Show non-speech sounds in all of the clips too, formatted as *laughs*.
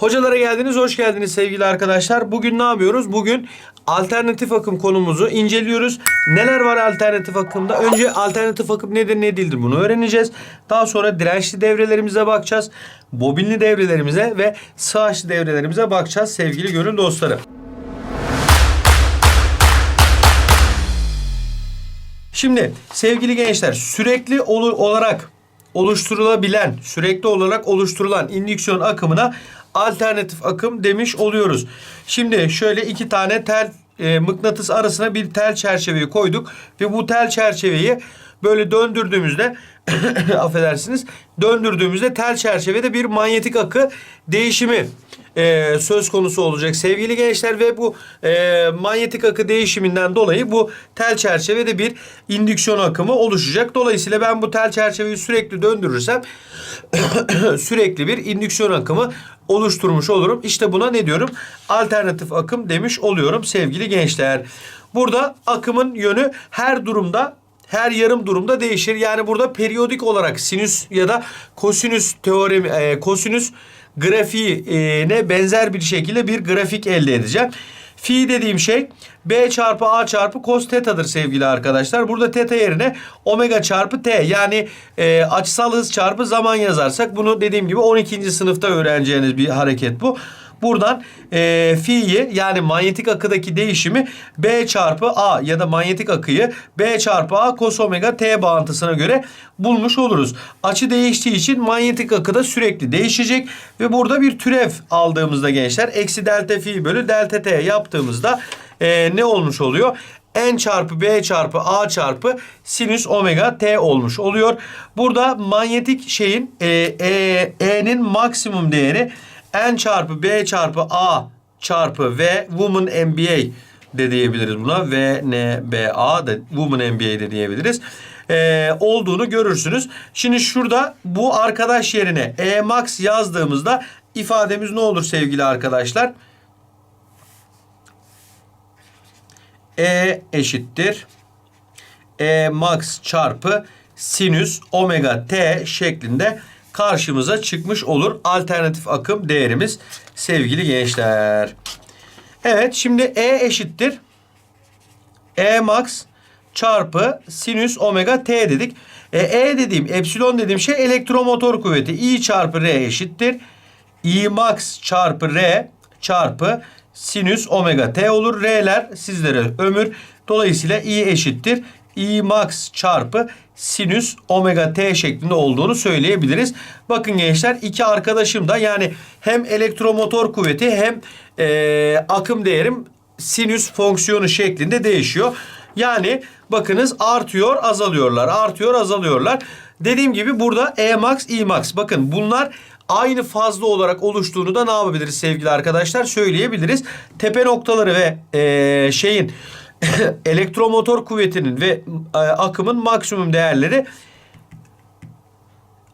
Hocalara geldiniz, hoş geldiniz sevgili arkadaşlar. Bugün ne yapıyoruz? Bugün alternatif akım konumuzu inceliyoruz. Neler var alternatif akımda? Önce alternatif akım nedir, ne değildir bunu öğreneceğiz. Daha sonra dirençli devrelerimize bakacağız. Bobinli devrelerimize ve sağaçlı devrelerimize bakacağız sevgili gönül dostları. Şimdi sevgili gençler sürekli olarak oluşturulabilen, sürekli olarak oluşturulan indüksiyon akımına alternatif akım demiş oluyoruz. Şimdi şöyle iki tane tel e, mıknatıs arasına bir tel çerçeveyi koyduk ve bu tel çerçeveyi böyle döndürdüğümüzde *coughs* affedersiniz döndürdüğümüzde tel çerçevede bir manyetik akı değişimi e, söz konusu olacak sevgili gençler ve bu e, manyetik akı değişiminden dolayı bu tel çerçevede bir indüksiyon akımı oluşacak. Dolayısıyla ben bu tel çerçeveyi sürekli döndürürsem *coughs* sürekli bir indüksiyon akımı oluşturmuş olurum. İşte buna ne diyorum? Alternatif akım demiş oluyorum sevgili gençler. Burada akımın yönü her durumda her yarım durumda değişir. Yani burada periyodik olarak sinüs ya da kosinüs teoremi, e, kosinüs grafiğine benzer bir şekilde bir grafik elde edeceğim. Fi dediğim şey B çarpı A çarpı cos teta'dır sevgili arkadaşlar. Burada teta yerine omega çarpı T yani e, açısal hız çarpı zaman yazarsak bunu dediğim gibi 12. sınıfta öğreneceğiniz bir hareket bu. Buradan e, fi'yi yani manyetik akıdaki değişimi B çarpı A ya da manyetik akıyı B çarpı A cos omega T bağıntısına göre bulmuş oluruz. Açı değiştiği için manyetik akı da sürekli değişecek ve burada bir türev aldığımızda gençler eksi delta fi bölü delta T yaptığımızda e, ne olmuş oluyor? N çarpı B çarpı A çarpı sinüs omega T olmuş oluyor. Burada manyetik şeyin e, e, E'nin maksimum değeri N çarpı B çarpı A çarpı V Woman MBA de diyebiliriz buna. V N B A da Woman MBA de diyebiliriz. Ee, olduğunu görürsünüz. Şimdi şurada bu arkadaş yerine E max yazdığımızda ifademiz ne olur sevgili arkadaşlar? E eşittir E max çarpı sinüs omega t şeklinde karşımıza çıkmış olur. Alternatif akım değerimiz sevgili gençler. Evet şimdi E eşittir. E max çarpı sinüs omega t dedik. E, e dediğim epsilon dediğim şey elektromotor kuvveti. I çarpı R eşittir. I max çarpı R çarpı sinüs omega t olur. R'ler sizlere ömür. Dolayısıyla I eşittir. I max çarpı sinüs omega t şeklinde olduğunu söyleyebiliriz. Bakın gençler iki arkadaşım da yani hem elektromotor kuvveti hem e, akım değerim sinüs fonksiyonu şeklinde değişiyor. Yani bakınız artıyor azalıyorlar artıyor azalıyorlar. Dediğim gibi burada E max I max bakın bunlar aynı fazla olarak oluştuğunu da ne yapabiliriz sevgili arkadaşlar söyleyebiliriz. Tepe noktaları ve e, şeyin *laughs* elektromotor kuvvetinin ve e, akımın maksimum değerleri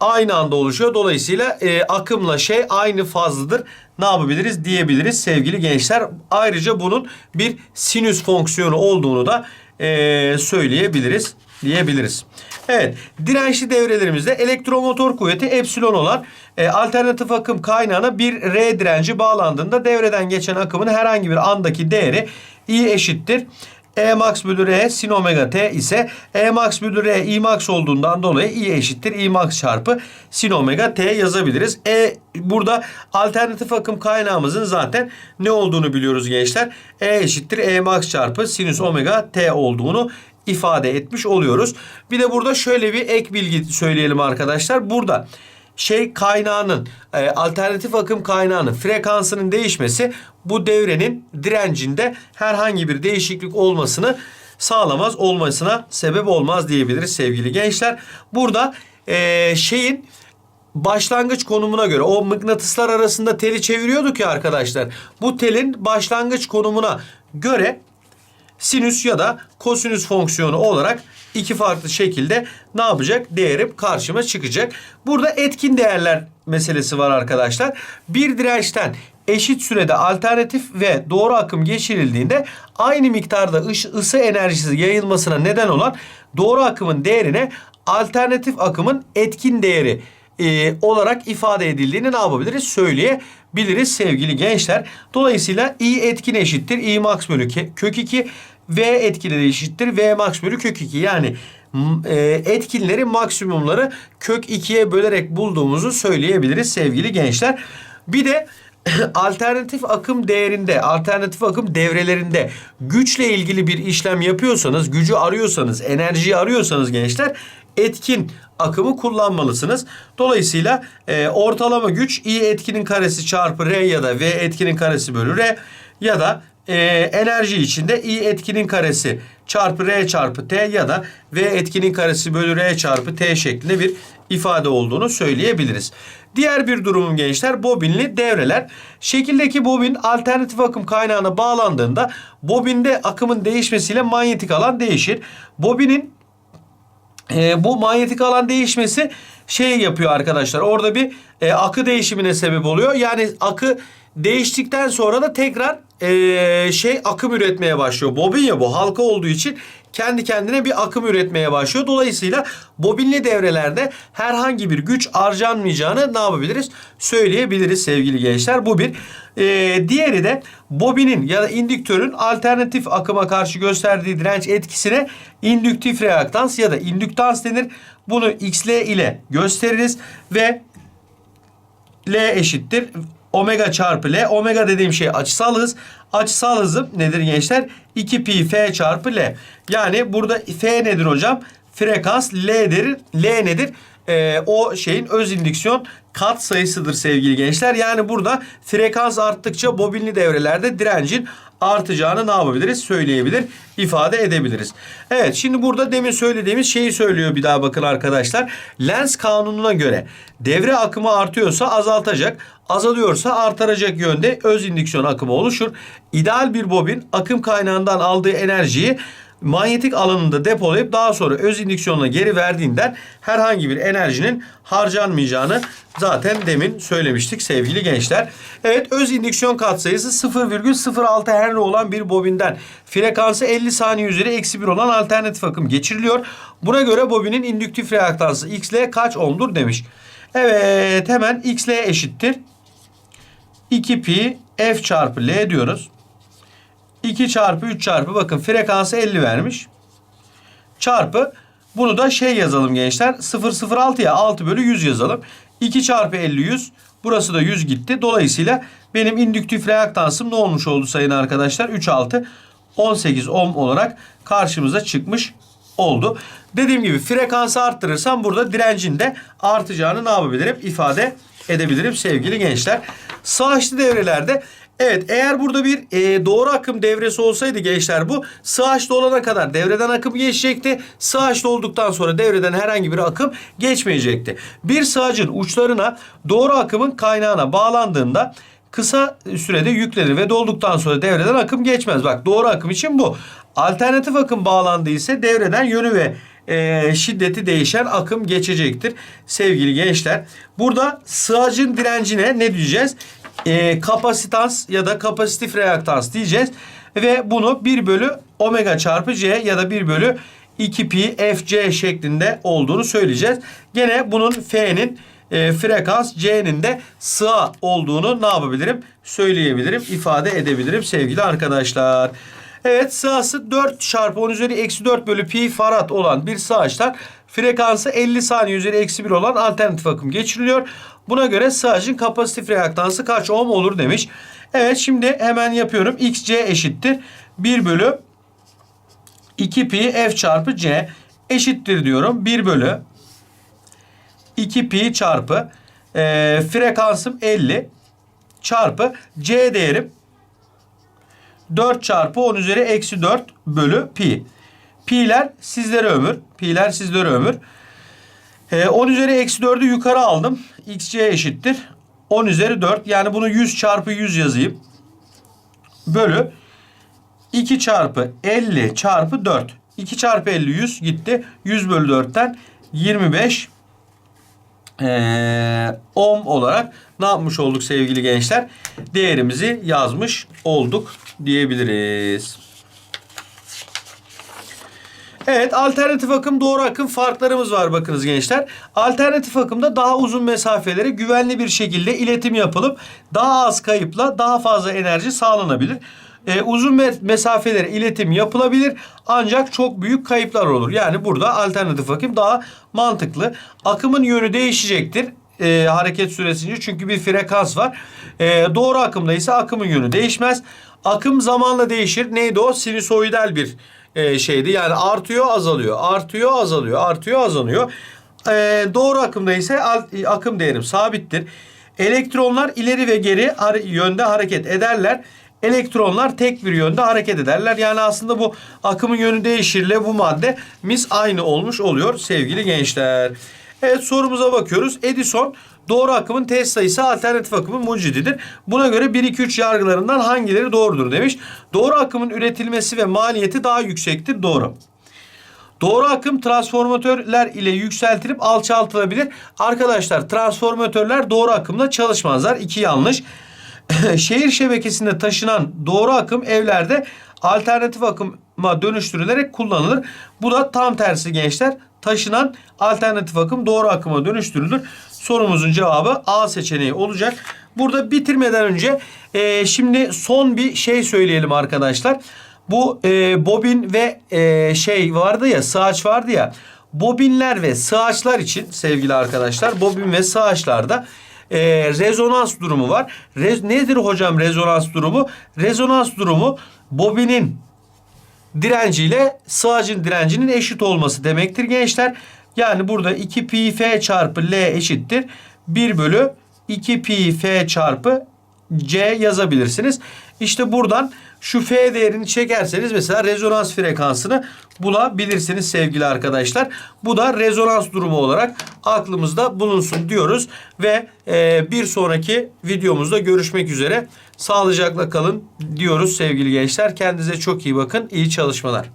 aynı anda oluşuyor. Dolayısıyla e, akımla şey aynı fazladır. Ne yapabiliriz diyebiliriz sevgili gençler. Ayrıca bunun bir sinüs fonksiyonu olduğunu da e, söyleyebiliriz diyebiliriz. Evet dirençli devrelerimizde elektromotor kuvveti epsilon olan e, alternatif akım kaynağına bir R direnci bağlandığında devreden geçen akımın herhangi bir andaki değeri I eşittir. E max bölü R sin omega t ise E max bölü R I max olduğundan dolayı I eşittir I max çarpı sin omega t yazabiliriz. E burada alternatif akım kaynağımızın zaten ne olduğunu biliyoruz gençler. E eşittir E max çarpı sinüs omega t olduğunu ifade etmiş oluyoruz. Bir de burada şöyle bir ek bilgi söyleyelim arkadaşlar. Burada şey kaynağının e, alternatif akım kaynağının frekansının değişmesi bu devrenin direncinde herhangi bir değişiklik olmasını sağlamaz olmasına sebep olmaz diyebiliriz sevgili gençler. Burada e, şeyin başlangıç konumuna göre o mıknatıslar arasında teli çeviriyorduk ya arkadaşlar. Bu telin başlangıç konumuna göre sinüs ya da kosinüs fonksiyonu olarak iki farklı şekilde ne yapacak? Değerim karşıma çıkacak. Burada etkin değerler meselesi var arkadaşlar. Bir dirençten eşit sürede alternatif ve doğru akım geçirildiğinde aynı miktarda ıs- ısı enerjisi yayılmasına neden olan doğru akımın değerine alternatif akımın etkin değeri e, olarak ifade edildiğini ne yapabiliriz? biliriz sevgili gençler. Dolayısıyla I etkin eşittir I max bölü kök 2 V etkinleri eşittir V max bölü kök 2. Yani e, etkinleri maksimumları kök 2'ye bölerek bulduğumuzu söyleyebiliriz sevgili gençler. Bir de *clears throat* alternatif akım değerinde, alternatif akım devrelerinde güçle ilgili bir işlem yapıyorsanız, gücü arıyorsanız, enerjiyi arıyorsanız gençler etkin akımı kullanmalısınız. Dolayısıyla e, ortalama güç I etkinin karesi çarpı R ya da V etkinin karesi bölü R ya da e, enerji içinde I etkinin karesi çarpı R çarpı T ya da V etkinin karesi bölü R çarpı T şeklinde bir ifade olduğunu söyleyebiliriz. Diğer bir durumum gençler bobinli devreler. Şekildeki bobin alternatif akım kaynağına bağlandığında bobinde akımın değişmesiyle manyetik alan değişir. Bobinin e, bu manyetik alan değişmesi şey yapıyor arkadaşlar. Orada bir e, akı değişimine sebep oluyor. Yani akı değiştikten sonra da tekrar e, şey akım üretmeye başlıyor. Bobin ya bu halka olduğu için kendi kendine bir akım üretmeye başlıyor. Dolayısıyla bobinli devrelerde herhangi bir güç harcanmayacağını ne yapabiliriz? Söyleyebiliriz sevgili gençler. Bu bir. E, diğeri de bobinin ya da indüktörün alternatif akıma karşı gösterdiği direnç etkisine indüktif reaktans ya da indüktans denir. Bunu XL ile gösteririz ve L eşittir omega çarpı L. Omega dediğim şey açısal hız. Açısal hızım nedir gençler? 2 pi f çarpı L. Yani burada f nedir hocam? Frekans L'dir. L nedir? Ee, o şeyin öz indüksiyon kat sayısıdır sevgili gençler. Yani burada frekans arttıkça bobinli devrelerde direncin artacağını ne yapabiliriz? Söyleyebilir, ifade edebiliriz. Evet şimdi burada demin söylediğimiz şeyi söylüyor bir daha bakın arkadaşlar. Lens kanununa göre devre akımı artıyorsa azaltacak, azalıyorsa artıracak yönde öz indüksiyon akımı oluşur. İdeal bir bobin akım kaynağından aldığı enerjiyi manyetik alanında depolayıp daha sonra öz indüksiyonuna geri verdiğinden herhangi bir enerjinin harcanmayacağını zaten demin söylemiştik sevgili gençler. Evet öz indüksiyon katsayısı 0,06 Henry olan bir bobinden frekansı 50 saniye üzeri eksi 1 olan alternatif akım geçiriliyor. Buna göre bobinin indüktif reaktansı XL kaç ohm'dur demiş. Evet hemen XL eşittir. 2 pi F çarpı L diyoruz. 2 çarpı 3 çarpı bakın frekansı 50 vermiş. Çarpı bunu da şey yazalım gençler 006 ya 6 bölü 100 yazalım. 2 çarpı 50 100 burası da 100 gitti. Dolayısıyla benim indüktif reaktansım ne olmuş oldu sayın arkadaşlar? 3 6 18 ohm olarak karşımıza çıkmış oldu. Dediğim gibi frekansı arttırırsam burada direncin de artacağını ne yapabilirim? ifade edebilirim sevgili gençler. Sağ devrelerde Evet eğer burada bir e, doğru akım devresi olsaydı gençler bu sağ açlı olana kadar devreden akım geçecekti. Sağ açlı olduktan sonra devreden herhangi bir akım geçmeyecekti. Bir sağcın uçlarına doğru akımın kaynağına bağlandığında kısa sürede yüklenir ve dolduktan sonra devreden akım geçmez. Bak doğru akım için bu. Alternatif akım bağlandıysa devreden yönü ve e, şiddeti değişen akım geçecektir sevgili gençler. Burada sığacın direncine ne diyeceğiz? E, kapasitans ya da kapasitif reaktans diyeceğiz. Ve bunu 1 bölü omega çarpı c ya da 1 bölü 2 pi fc şeklinde olduğunu söyleyeceğiz. Gene bunun f'nin e, frekans c'nin de sığ olduğunu ne yapabilirim? Söyleyebilirim, ifade edebilirim sevgili arkadaşlar. Evet sığası 4 çarpı 10 üzeri eksi 4 bölü pi farad olan bir sığaçtan frekansı 50 saniye üzeri eksi 1 olan alternatif akım geçiriliyor. Buna göre sığacın kapasitif reaktansı kaç ohm olur demiş. Evet şimdi hemen yapıyorum. xc eşittir 1 bölü 2 pi f çarpı c eşittir diyorum. 1 bölü 2 pi çarpı e, frekansım 50 çarpı c değerim 4 çarpı 10 üzeri eksi 4 bölü pi. Pi'ler sizlere ömür. Pi'ler sizlere ömür. Ee, 10 üzeri eksi 4'ü yukarı aldım. xc eşittir. 10 üzeri 4. Yani bunu 100 çarpı 100 yazayım. Bölü 2 çarpı 50 çarpı 4. 2 çarpı 50 100 gitti. 100 bölü 4'ten 25 ee, ohm olarak ne yapmış olduk sevgili gençler? Değerimizi yazmış olduk diyebiliriz. Evet alternatif akım doğru akım farklarımız var bakınız gençler. Alternatif akımda daha uzun mesafeleri güvenli bir şekilde iletim yapılıp daha az kayıpla daha fazla enerji sağlanabilir. Ee, uzun me- mesafelere iletim yapılabilir ancak çok büyük kayıplar olur. Yani burada alternatif akım daha mantıklı. Akımın yönü değişecektir e, hareket süresince çünkü bir frekans var. E, doğru akımda ise akımın yönü değişmez. Akım zamanla değişir. Neydi o? Sinüsoidal bir e, şeydi. Yani artıyor azalıyor. Artıyor azalıyor. Artıyor azalıyor. E, doğru akımda ise alt- akım değerim sabittir. Elektronlar ileri ve geri hare- yönde hareket ederler. Elektronlar tek bir yönde hareket ederler. Yani aslında bu akımın yönü değişirle bu madde mis aynı olmuş oluyor sevgili gençler. Evet sorumuza bakıyoruz. Edison doğru akımın test sayısı alternatif akımın mucididir. Buna göre 1 2 3 yargılarından hangileri doğrudur demiş. Doğru akımın üretilmesi ve maliyeti daha yüksektir. Doğru. Doğru akım transformatörler ile yükseltilip alçaltılabilir. Arkadaşlar transformatörler doğru akımla çalışmazlar. İki yanlış. *laughs* Şehir şebekesinde taşınan doğru akım evlerde alternatif akıma dönüştürülerek kullanılır. Bu da tam tersi gençler. Taşınan alternatif akım doğru akıma dönüştürülür. Sorumuzun cevabı A seçeneği olacak. Burada bitirmeden önce e, şimdi son bir şey söyleyelim arkadaşlar. Bu e, bobin ve e, şey vardı ya sığaç vardı ya. Bobinler ve sığaçlar için sevgili arkadaşlar bobin ve sığaçlarda e, rezonans durumu var. Re- nedir hocam rezonans durumu? Rezonans durumu bobinin direnciyle sığacın direncinin eşit olması demektir gençler. Yani burada 2 pi f çarpı l eşittir. 1 bölü 2 pi f çarpı c yazabilirsiniz. İşte buradan şu f değerini çekerseniz mesela rezonans frekansını bulabilirsiniz sevgili arkadaşlar. Bu da rezonans durumu olarak aklımızda bulunsun diyoruz. Ve e, bir sonraki videomuzda görüşmek üzere. Sağlıcakla kalın diyoruz sevgili gençler. Kendinize çok iyi bakın. İyi çalışmalar.